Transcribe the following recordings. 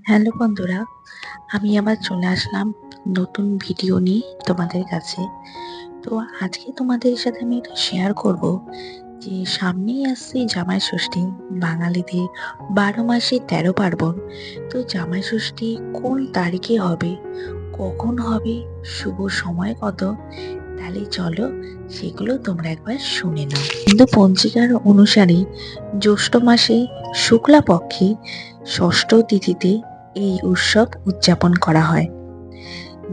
Hello বন্ধুরা, আমি আবার চলে আসলাম নতুন ভিডিও নিয়ে তোমাদের কাছে। তো আজকে তোমাদের সাথে আমি এটা শেয়ার করব যে সামনেই আসছে জামাই ষষ্ঠী বাঙালিদের বারো মাসে তেরো পার্বণ। তো জামাই ষষ্ঠী কোন তারিখে হবে, কখন হবে, শুভ সময় কত তাহলে চলো, সেগুলো তোমরা একবার শুনে নাও। হিন্দু পঞ্জিকার অনুসারে জ্যৈষ্ঠ মাসে শুক্লা পক্ষে ষষ্ঠ তিথিতে এই উৎসব উদযাপন করা হয়।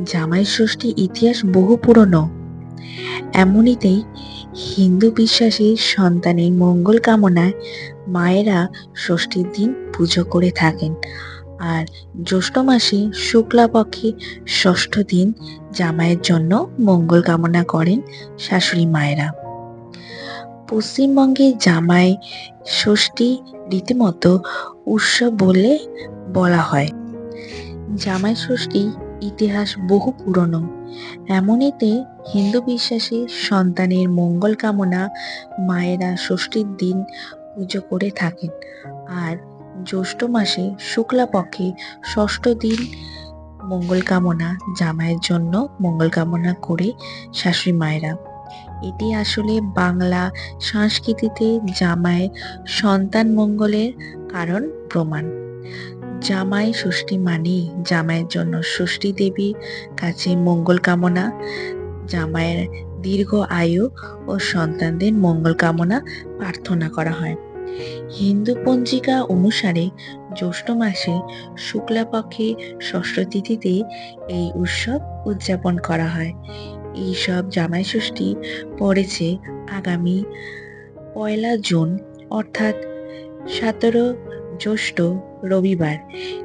জামাই ষষ্ঠী ইতিহাস বহু পুরনো। এমনিতেই হিন্দু বিশ্বাসে সন্তানের মঙ্গল কামনায় মায়েরা ষষ্ঠীর দিন পুজো করে থাকেন। আর জ্যৈষ্ঠ মাসে শুক্লা পক্ষে ষষ্ঠ দিন জামাইয়ের জন্য মঙ্গল কামনা করেন শাশুড়ি মায়েরা। পশ্চিমবঙ্গে জামাই ষষ্ঠী রীতিমতো উৎসব বলে বলা হয়। জামাই ষষ্ঠী ইতিহাস বহু পুরনো। এমনিতে হিন্দু বিশ্বাসে সন্তানের মঙ্গল কামনা মায়েরা ষষ্ঠীর দিন পুজো করে থাকেন। আর জ্যৈষ্ঠ মাসে শুক্লা পক্ষে ষষ্ঠ দিন মঙ্গল কামনা, জামাইয়ের জন্য মঙ্গল কামনা করে শাশুড়ি মায়েরা। এটি আসলে বাংলা সংস্কৃতিতে জামাইয়ের সন্তান মঙ্গলের কারণ প্রমাণ। জামাই ষষ্ঠী মানেই জামাইয়ের জন্য ষষ্ঠী দেবীর কাছে মঙ্গল কামনা, জামাইয়ের দীর্ঘ আয়ু ও সন্তানদের মঙ্গল কামনা প্রার্থনা করা হয়। হিন্দু পঞ্জিকা অনুসারে জ্যৈষ্ঠ মাসে শুক্লাপক্ষে ষষ্ঠ তিথিতে এই উৎসব উদযাপন করা হয়। এই সব জামাই ষষ্ঠী পড়েছে আগামী পয়লা জুন, অর্থাৎ সতেরো জ্যৈষ্ঠ রবিবার,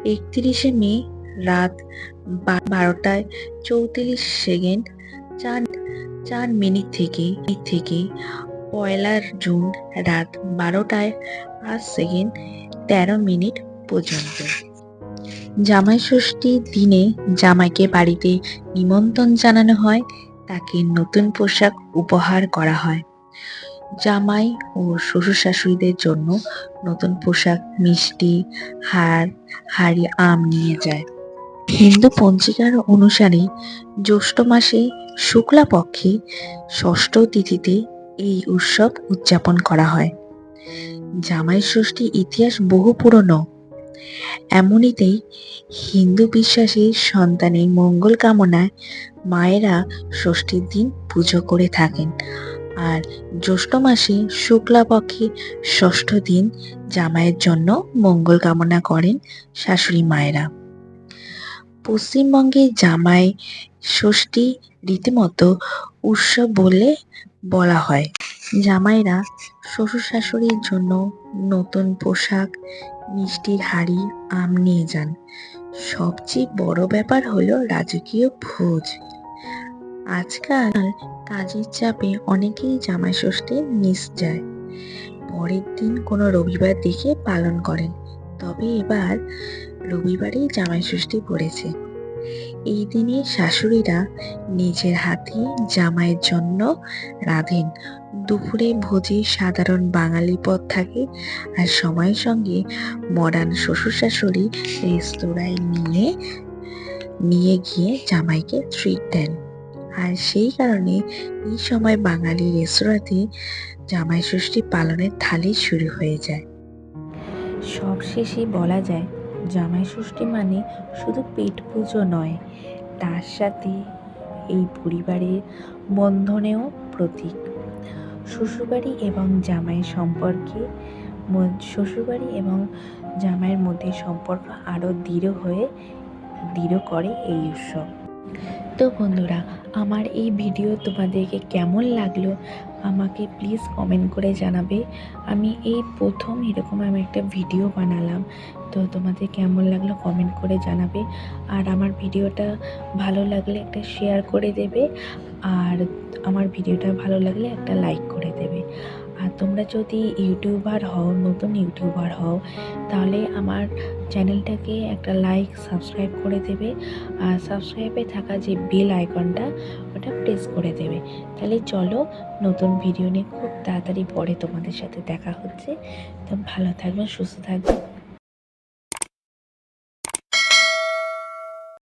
একত্রিশে মে রাত বারোটায় চৌত্রিশ সেকেন্ড চার চার মিনিট থেকে থেকে পয়লা জুন রাত বারোটায় পাঁচ সেকেন্ড তেরো মিনিট পর্যন্ত। জামাই ষষ্ঠীর দিনে জামাইকে বাড়িতে নিমন্ত্রণ জানানো হয়, তাকে নতুন পোশাক উপহার করা হয়। জামাই ও শ্বশুর শাশুড়িদের জন্য নতুন পোশাক, মিষ্টি, হার, হাড়ি, আম নিয়ে যায়। হিন্দু পঞ্জিকার অনুসারে জ্যৈষ্ঠ মাসে শুক্লা পক্ষে ষষ্ঠ তিথিতে এই উৎসব উদযাপন করা হয়। জামাই ষষ্ঠী ইতিহাস বহু পুরনো। এমনিতেই হিন্দু বিশ্বাসে সন্তানের মঙ্গল কামনায় মায়েরা ষষ্ঠীর দিন পুজো করে থাকেন। আর জ্যৈষ্ঠ মাসে শুক্লা পক্ষে ষষ্ঠ দিন জামাইয়ের জন্য মঙ্গল কামনা করেন শাশুড়ি মায়েরা। পশ্চিমবঙ্গে জামাই ষষ্ঠী রীতিমতো উৎসব বলে বলা হয়। জামাইরা শ্বশুর শাশুড়ির জন্য নতুন পোশাক, মিষ্টির হাড়ি, আম নিয়ে যান। সবচেয়ে বড় ব্যাপার হলো রাজকীয় ভোজ। আজকাল কাজের চাপে অনেকেই জামাই ষষ্ঠী মিস যায়। পরের দিন কোনো রবিবার দেখে পালন করেন। তবে এবার রবিবারেই জামাই ষষ্ঠী পড়েছে। এই দিনে শাশুড়িরা নিজের হাতে জামাইয়ের জন্য রাঁধেন। দুপুরে ভোজে সাধারণ বাঙালি পদ থাকে আর সময়ের সঙ্গে মডার্ন শ্বশুর শাশুড়ি রেস্তোরাঁয় নিয়ে নিয়ে গিয়ে জামাইকে ট্রিট দেন। আর সেই কারণে এই সময় বাঙালি রেস্তোরাঁতে জামাই ষষ্ঠী পালনের থালি শুরু হয়ে যায়। সবশেষে বলা যায় জামাই ষষ্ঠী মানে শুধু পেট পুজো নয়, তার সাথে এই পরিবারের বন্ধনেও প্রতীক। শ্বশুরবাড়ি এবং জামাই সম্পর্কে শ্বশুরবাড়ি এবং জামাইয়ের মধ্যে সম্পর্ক আরও দৃঢ় হয়ে, দৃঢ় করে এই উৎসব। তো বন্ধুরা, আমার এই ভিডিও তোমাদেরকে কেমন লাগল আমাকে প্লিজ কমেন্ট করে জানাবে। আমি এই প্রথম এরকম আমি একটা ভিডিও বানালাম তো তোমাদের কেমন লাগল কমেন্ট করে জানাবে। আর আমার ভিডিওটা ভালো লাগলে একটা শেয়ার করে দেবে। আর আমার ভিডিওটা ভালো লাগলে একটা লাইক করে দেবে। আর তোমরা যদি ইউটিউবার হও, নতুন ইউটিউবার হও, তাহলে আমার চ্যানেলটাকে একটা লাইক সাবস্ক্রাইব করে দেবে। আর সাবস্ক্রাইবে থাকা যে বেল আইকনটা ওটা প্রেস করে দেবে। তাহলে চলো নতুন ভিডিও নিয়ে খুব তাড়াতাড়ি পরে তোমাদের সাথে দেখা হচ্ছে। তো ভালো থাকবেন, সুস্থ থাকবেন।